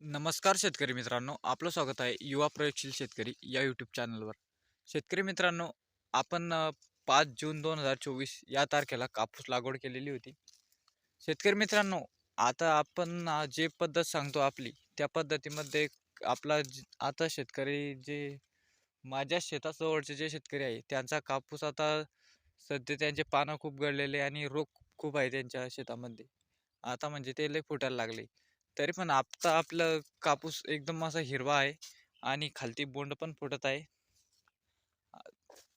नमस्कार शेतकरी मित्रांनो आपलं स्वागत आहे युवा प्रयोगशील शेतकरी या यूट्यूब चॅनलवर शेतकरी मित्रांनो आपण पाच जून दोन हजार चोवीस या तारखेला कापूस लागवड केलेली होती. शेतकरी मित्रांनो आता आपण जे पद्धत सांगतो आपली त्या पद्धतीमध्ये आपला आता शेतकरी जे माझ्या शेताजवळचे जे शेतकरी आहे त्यांचा कापूस आता सध्या त्यांचे पानं खूप गळलेले आणि रोग खूप आहे त्यांच्या शेतामध्ये. आता म्हणजे ते लय फुटायला लागले. तरी पण आता आपलं कापूस एकदम असा हिरवा आहे आणि खालती बोंड पण फुटत आहे.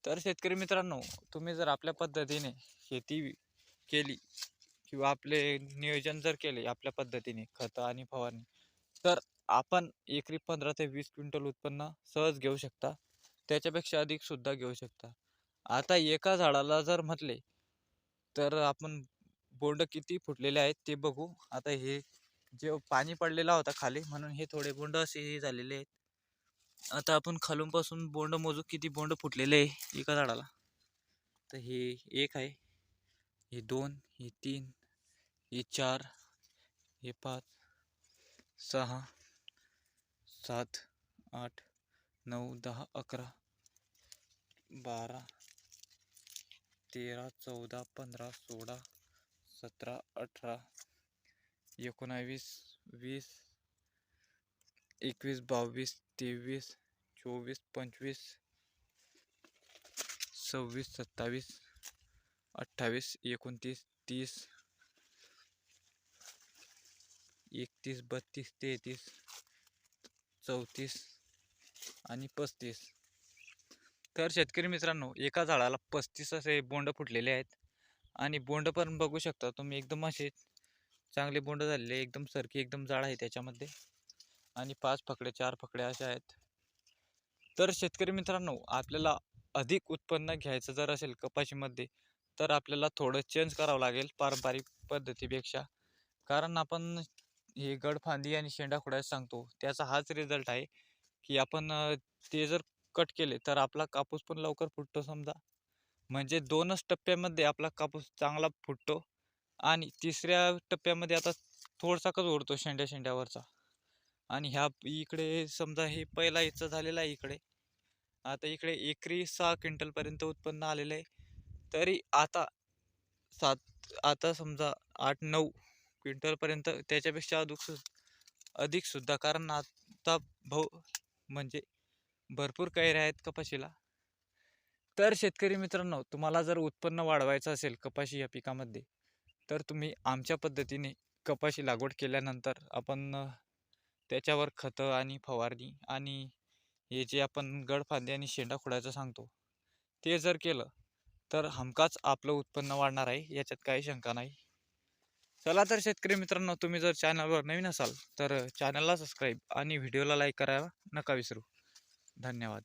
तर शेतकरी मित्रांनो तुम्ही जर आपल्या पद्धतीने शेती केली किंवा आपले नियोजन जर केले आपल्या पद्धतीने खतं आणि फवारणी तर आपण एकरी पंधरा ते वीस क्विंटल उत्पन्न सहज घेऊ शकता. त्याच्यापेक्षा अधिक सुद्धा घेऊ शकता. आता एका झाडाला जर म्हटले तर आपण बोंड किती फुटलेले आहेत ते बघू. आता हे जे पाणी पडलेला होता खाली म्हणून हे थोडे बोंड असे झालेले आहेत. आता आपण खालून पासून बोंड मोजू किती बोंड फुटलेले आहे एका झाडाला. तर हे एक आहे हे दोन हे तीन हे चार हे पाच सहा सात आठ नऊ दहा अकरा बारा तेरा चौदा पंधरा सोळा सतरा अठरा एकोणावीस वीस एकवीस बावीस तेवीस चोवीस पंचवीस सव्वीस सत्तावीस अठ्ठावीस एकोणतीस तीस एकतीस बत्तीस तेहतीस चौतीस आणि पस्तीस तर शेतकरी मित्रांनो एका झाडाला पस्तीस असे बोंड फुटलेले आहेत. आणि बोंड पण बघू शकता तुम्ही एकदम असे चांगले बोंड झालेले एकदम सरकी एकदम जाड आहे त्याच्यामध्ये. आणि पाच फकडे चार फकडे असे आहेत. तर शेतकरी मित्रांनो आपल्याला अधिक उत्पन्न घ्यायचं जर असेल कपाशीमध्ये तर आपल्याला थोडं चेंज करावं लागेल पारंपरिक पद्धतीपेक्षा. कारण आपण हे गडफांदी आणि शेंडा खोडायला सांगतो त्याचा हाच रिझल्ट आहे की आपण ते जर कट केले तर आपला कापूस पण लवकर फुटतो समजा. म्हणजे दोनच टप्प्यामध्ये आपला कापूस चांगला फुटतो. आणि तिसऱ्या टप्प्यामध्ये आता थोडसाकच उडतो शेंड्या शेंड्यावरचा. आणि ह्या इकडे समजा हे पहिला याचं झालेला आहे इकडे. आता इकडे एकरी सहा क्विंटलपर्यंत उत्पन्न आलेलं आहे. तरी आता सात आता समजा आठ नऊ क्विंटलपर्यंत त्याच्यापेक्षा अधिक सु अधिक सुद्धा. कारण आता भाऊ म्हणजे भरपूर कैऱ्या आहेत कपाशीला. तर शेतकरी मित्रांनो तुम्हाला जर उत्पन्न वाढवायचं असेल कपाशी या पिकामध्ये तर तुम्ही आमच्या पद्धतीने कपाशी लागवड केल्यानंतर आपण त्याच्यावर खतं आणि फवारणी आणि हे जे आपण गडफांदे आणि शेंडा खोडायचं सांगतो ते जर केलं तर हमखाच आपलं उत्पन्न वाढणार आहे याच्यात काही शंका नाही. चला तर शेतकरी मित्रांनो तुम्ही जर चॅनलवर नवीन असाल तर चॅनलला सबस्क्राईब आणि व्हिडिओला लाईक करायला नका विसरू. धन्यवाद.